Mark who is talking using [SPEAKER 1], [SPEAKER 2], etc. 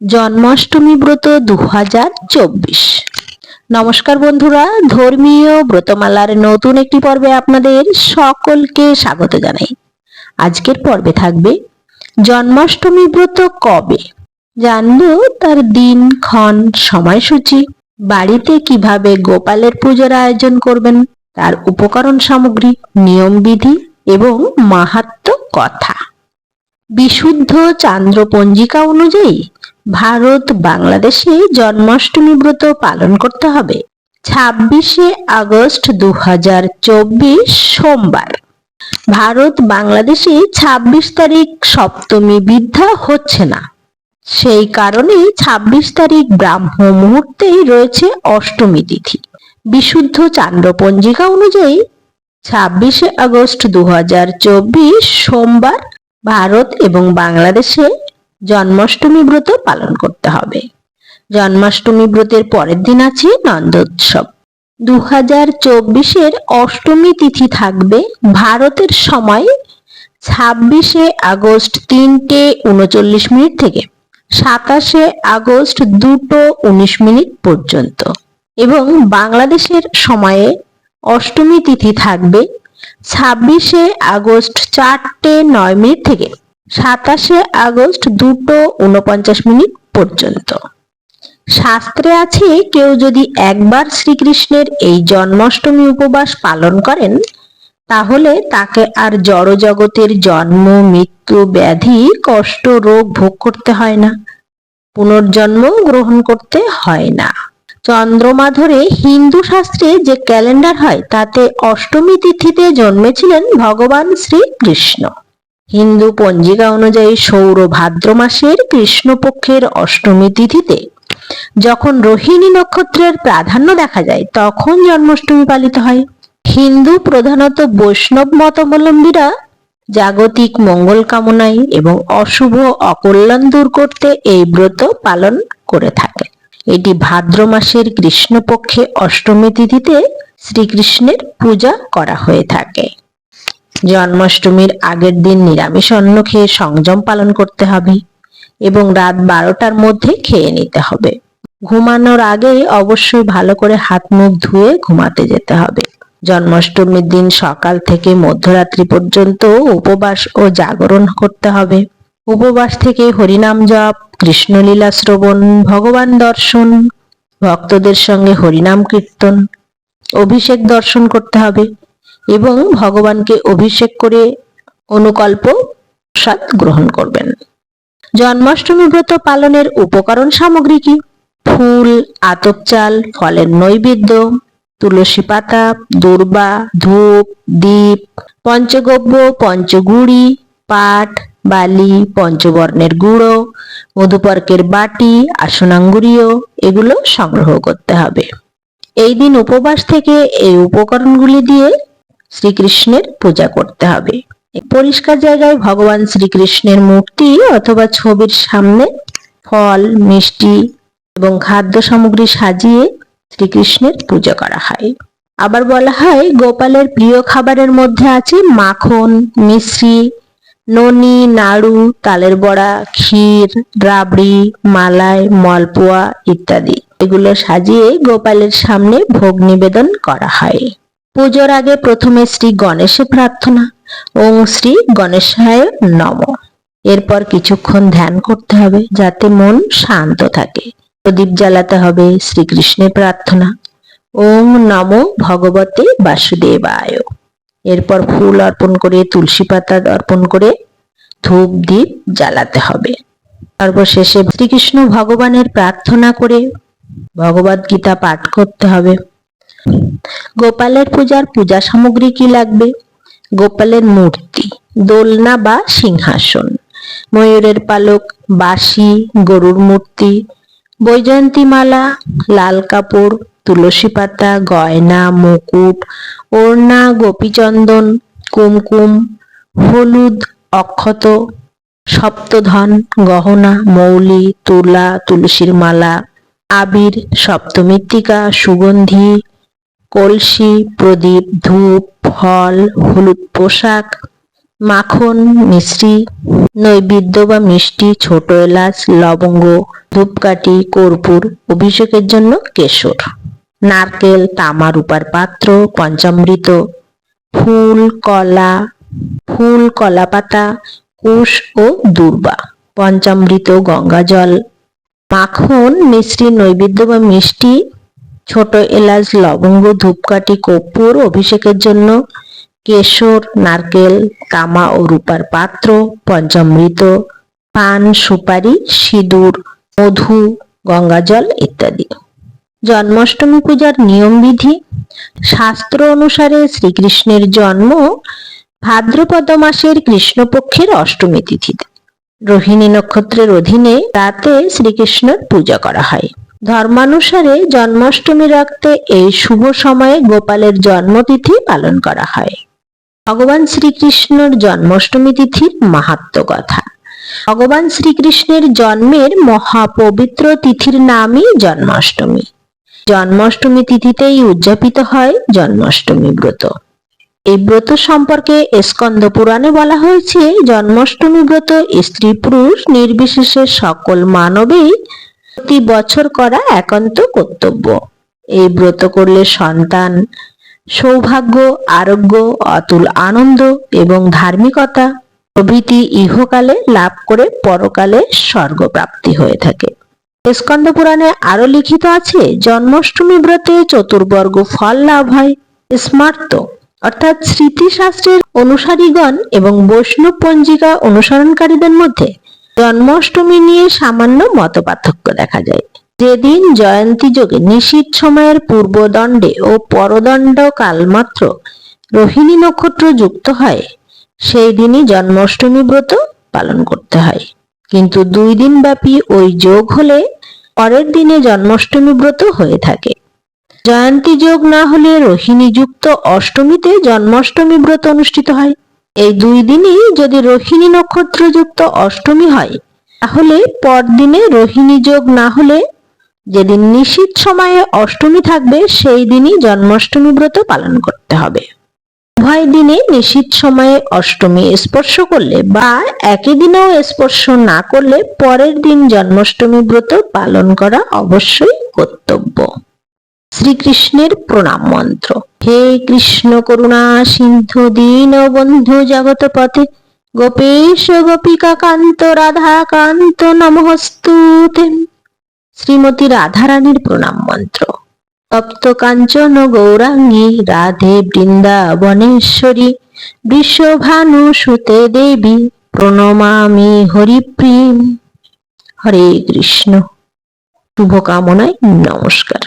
[SPEAKER 1] জন্মাষ্টমী ব্রত দু হাজার চব্বিশ। নমস্কার বন্ধুরা, ধর্মীয় ব্রতমালার নতুন একটি পর্বে আপনাদের সকলকে স্বাগত জানাই। আজকের পর্বে থাকবে, জন্মাষ্টমী ব্রত কবে? জানব তার দিন, ক্ষণ, সময়সূচি, বাড়িতে কীভাবে গোপালের পুজোর আয়োজন করবেন, তার উপকরণ সামগ্রী, নিয়মবিধি এবং মাহাত্ম কথা। বিশুদ্ধ চান্দ্র পঞ্জিকা অনুযায়ী ভারত বাংলাদেশে জন্মাষ্টমী ব্রত পালন করতে হবে। ছাব্বিশে আগস্ট দু হাজার চব্বিশ সোমবার। ভারত বাংলাদেশে ছাব্বিশ তারিখ সপ্তমী বিদ্যা হচ্ছে না। সেই কারণে ছাব্বিশ তারিখ ব্রাহ্ম মুহূর্তেই রয়েছে অষ্টমী তিথি। বিশুদ্ধ চান্দ্র পঞ্জিকা অনুযায়ী ছাব্বিশে আগস্ট দু হাজার চব্বিশ সোমবার ভারত এবং বাংলাদেশে জন্মাষ্টমী ব্রত পালন করতে হবে। জন্মাষ্টমী ব্রতের পরের দিন আছে নন্দোৎসব। দু হাজার চব্বিশের অষ্টমী তিথি থাকবে ভারতের সময় ছাব্বিশে আগস্ট তিনটে উনচল্লিশ মিনিট থেকে, সাতাশে আগস্ট দুটো উনিশ মিনিট পর্যন্ত এবং বাংলাদেশের সময়ে অষ্টমী তিথি থাকবে ছাব্বিশে আগস্ট চারটে নয় মিনিট থেকে। সাতাশে আগস্ট দুটো উনপঞ্চাশ মিনিট পর্যন্ত। শাস্ত্রে আছে, কেউ যদি একবার শ্রীকৃষ্ণের এই জন্মাষ্টমী উপবাস পালন করেন, তাহলে তাকে আর জড় জগতের জন্ম, মৃত্যু, ব্যাধি, কষ্ট, রোগ ভোগ করতে হয় না। পুনর্জন্ম গ্রহণ করতে হয় না। চন্দ্রমা ধরে হিন্দু শাস্ত্রে যে ক্যালেন্ডার হয়, তাতে অষ্টমী তিথিতে জন্মেছিলেন ভগবান শ্রীকৃষ্ণ। হিন্দু পঞ্জিকা অনুযায়ী সৌর ভাদ্র মাসের কৃষ্ণপক্ষের অষ্টমী তিথিতে যখন রোহিণী নক্ষত্রের প্রাধান্য দেখা যায়, তখন জন্মাষ্টমী পালিত হয়। হিন্দু প্রধানত বৈষ্ণব মতাবলম্বীরা জাগতিক মঙ্গল কামনায় এবং অশুভ অকল্যাণ দূর করতে এই ব্রত পালন করে থাকে এটি ভাদ্র মাসের কৃষ্ণপক্ষে অষ্টমী তিথিতে শ্রীকৃষ্ণের পূজা করা হয়ে থাকে। জন্মাষ্টমীর আগের দিন নিরামিষ অন্ন খেয়ে সংযম পালন করতে হবে এবং রাত বারোটার মধ্যে খেয়ে নিতে হবে। ঘুমানোর আগে অবশ্যই ভালো করে হাত মুখ ধুয়ে ঘুমাতে যেতে হবে। জন্মাষ্টমীর দিন সকাল থেকে মধ্যরাত্রি পর্যন্ত উপবাস ও জাগরণ করতে হবে। উপবাস থেকে হরিনাম জপ, কৃষ্ণলীলা শ্রবণ, ভগবান দর্শন, ভক্তদের সঙ্গে হরিনাম কীর্তন, অভিষেক দর্শন করতে হবে। এবং ভগবানকে অভিষেক করে অনুকল্প প্রসাদ গ্রহণ করবেন। জন্মাষ্টমী ব্রত পালনের উপকরণ সামগ্রী কি? ফুল, আতপ চাল, ফলের নৈবেদ্য, তুলসী পাতা, দুর্বা, ধূপ দ্বীপ পঞ্চগব্য, পঞ্চগুড়ি, পাট, বালি, পঞ্চবর্ণের গুঁড়ো, মধুপর্কের বাটি আসনাঙ্গুরীয় এগুলো সংগ্রহ করতে হবে। এই দিন উপবাস থেকে এই উপকরণগুলি দিয়ে শ্রীকৃষ্ণের পূজা করতে হবে। পরিষ্কার জায়গায় ভগবান শ্রীকৃষ্ণের মূর্তি অথবা ছবির সামনে ফল, মিষ্টি এবং খাদ্য সামগ্রী সাজিয়ে শ্রীকৃষ্ণের পূজা করা হয়। আবার বলা হয়, গোপালের প্রিয় খাবারের মধ্যে আছে মাখন মিশ্রি ননি, নাড়ু, তালের বড়া, ক্ষীর, রাবড়ি, মালাই, মলপোয়া ইত্যাদি। এগুলো সাজিয়ে গোপালের সামনে ভোগ নিবেদন করা হয়। পুজোর আগে প্রথমে শ্রী গণেশে প্রার্থনা ওং শ্রী গণেশায় নম। এরপর কিছুক্ষণ ধ্যান করতে হবে যাতে মন শান্ত থাকে। প্রদীপ জ্বালাতে হবে শ্রীকৃষ্ণের প্রার্থনা। ওং নম ভগবতে বাসুদেবায়। এরপর ফুল অর্পণ করে তুলসী পাতা অর্পণ করে ধূপ দ্বীপ জ্বালাতে হবে। সর্বশেষে শ্রীকৃষ্ণ ভগবানের প্রার্থনা করে ভগবদ গীতা পাঠ করতে হবে। গোপালের পূজার পূজা সামগ্রী কি লাগবে? গোপালের মূর্তি, দোলনা বা সিংহাসন, ময়ূরের পালক, বাঁশি, গরুর মূর্তি বৈজয়ন্তী মালা লাল কাপড়, তুলসী পাতা, গয়না, মুকুট, ওড়না, গোপীচন্দন, কুমকুম, হলুদ, অক্ষত, সপ্তধন, গহনা, মৌলি, তুলা, তুলসীর মালা, আবির, সপ্তমৃত্তিকা, সুগন্ধি কলসি, প্রদীপ, ধূপ, ফল, হলুদ পোশাক, মাখন মিশ্রি নৈবেদ্য বা মিষ্টি, ছোট এলাচ, লবঙ্গ, ধূপকাঠি, কর্পূর, অভিষেকের জন্য কেশর, নারকেল তামা রূপার পাত্র, পঞ্চামৃত, ফুল, কলা ফুল কলা পাতা কুশ ও দুর্বা, পঞ্চামৃত গঙ্গা জল মাখন মিশ্রি নৈবেদ্য বা মিষ্টি ছোট এলাচ, লবঙ্গ, ধূপকাঠি, কর্পূর, অভিষেকের জন্য কেশর, নারকেল, তামা ও রূপার পাত্র, পঞ্চামৃত, পান, সুপারি, সিঁদুর, মধু, গঙ্গাজল ইত্যাদি। জন্মাষ্টমী পূজার নিয়মবিধি, শাস্ত্র অনুসারে শ্রীকৃষ্ণের জন্ম ভাদ্রপদ মাসের কৃষ্ণপক্ষের অষ্টমী তিথিতে। রোহিণী নক্ষত্রের অধীনে রাতে শ্রীকৃষ্ণের পূজা করা হয়। ধর্মানুসারে জন্মাষ্টমী রাখতে এই শুভ সময়ে গোপালের জন্মতিথি পালন করা হয়। ভগবান শ্রীকৃষ্ণর জন্মাষ্টমী তিথির মাহাত্ম কথা। ভগবান শ্রীকৃষ্ণের জন্মের মহাপবিত্র তিথির নামই জন্মাষ্টমী। জন্মাষ্টমী তিথিতেই উদযাপিত হয় জন্মাষ্টমী ব্রত। এই ব্রত সম্পর্কে স্কন্দ পুরাণে বলা হয়েছে, জন্মাষ্টমী ব্রত স্ত্রী পুরুষ নির্বিশেষে সকল মানবেই প্রতি বছর করা একান্ত কর্তব্য। এই ব্রত করলে সন্তান সৌভাগ্য, আরোগ্য, অতুল আনন্দ এবং ধার্মিকতা প্রভৃতি ইহকালে লাভ করে পরকালে স্বর্গপ্রাপ্তি হয়ে থাকে। স্কন্দ পুরাণে আরও লিখিত আছে, জন্মাষ্টমী ব্রতে চতুর্বর্গ ফল লাভ হয়। স্মার্ত, অর্থাৎ স্মৃতিশাস্ত্রের অনুসারীগণ এবং বৈষ্ণব পঞ্জিকা অনুসরণকারীদের মধ্যে জন্মাষ্টমী নিয়ে সামান্য মতপার্থক্য দেখা যায়। যেদিন জয়ন্তী যোগে নিশীত সময়ের পূর্বদণ্ডে ও পরদণ্ড কালমাত্র রোহিণী নক্ষত্র যুক্ত হয়, সেই দিনই জন্মাষ্টমী ব্রত পালন করতে হয়। কিন্তু দুই দিন ব্যাপী ওই যোগ হলে পরের দিনে জন্মাষ্টমী ব্রত হয়ে থাকে। জয়ন্তী যোগ না হলে রোহিণী যুক্ত অষ্টমীতে জন্মাষ্টমী ব্রত অনুষ্ঠিত হয়। এই দুই দিনই যদি রোহিণী নক্ষত্র যুক্ত অষ্টমী হয়, তাহলে পরদিনে রোহিণী যোগ না হলে যেদিন নিশীত সময়ে অষ্টমী থাকবে, সেই দিনই জন্মাষ্টমী ব্রত পালন করতে হবে। উভয় দিনে নিশীত সময়ে অষ্টমী স্পর্শ করলে বা একই দিনেও স্পর্শ না করলে পরের দিন জন্মাষ্টমী ব্রত পালন করা অবশ্যই কর্তব্য। শ্রীকৃষ্ণের প্রণাম মন্ত্র। হে কৃষ্ণ করুণা, সিন্ধু দীন বন্ধু জগত পথে। গোপেশ, গোপিকা কান্ত, রাধা কান্ত নমস্তুতে শ্রীমতী রাধারানীর প্রণাম মন্ত্র। তপ্ত কাঞ্চন গৌরাঙ্গী, রাধে বৃন্দাবনেশ্বরী। বিশ্বভানু সুতে দেবী, প্রণমামি হরিপ্রিম। হরে কৃষ্ণ। শুভকামনায় নমস্কার।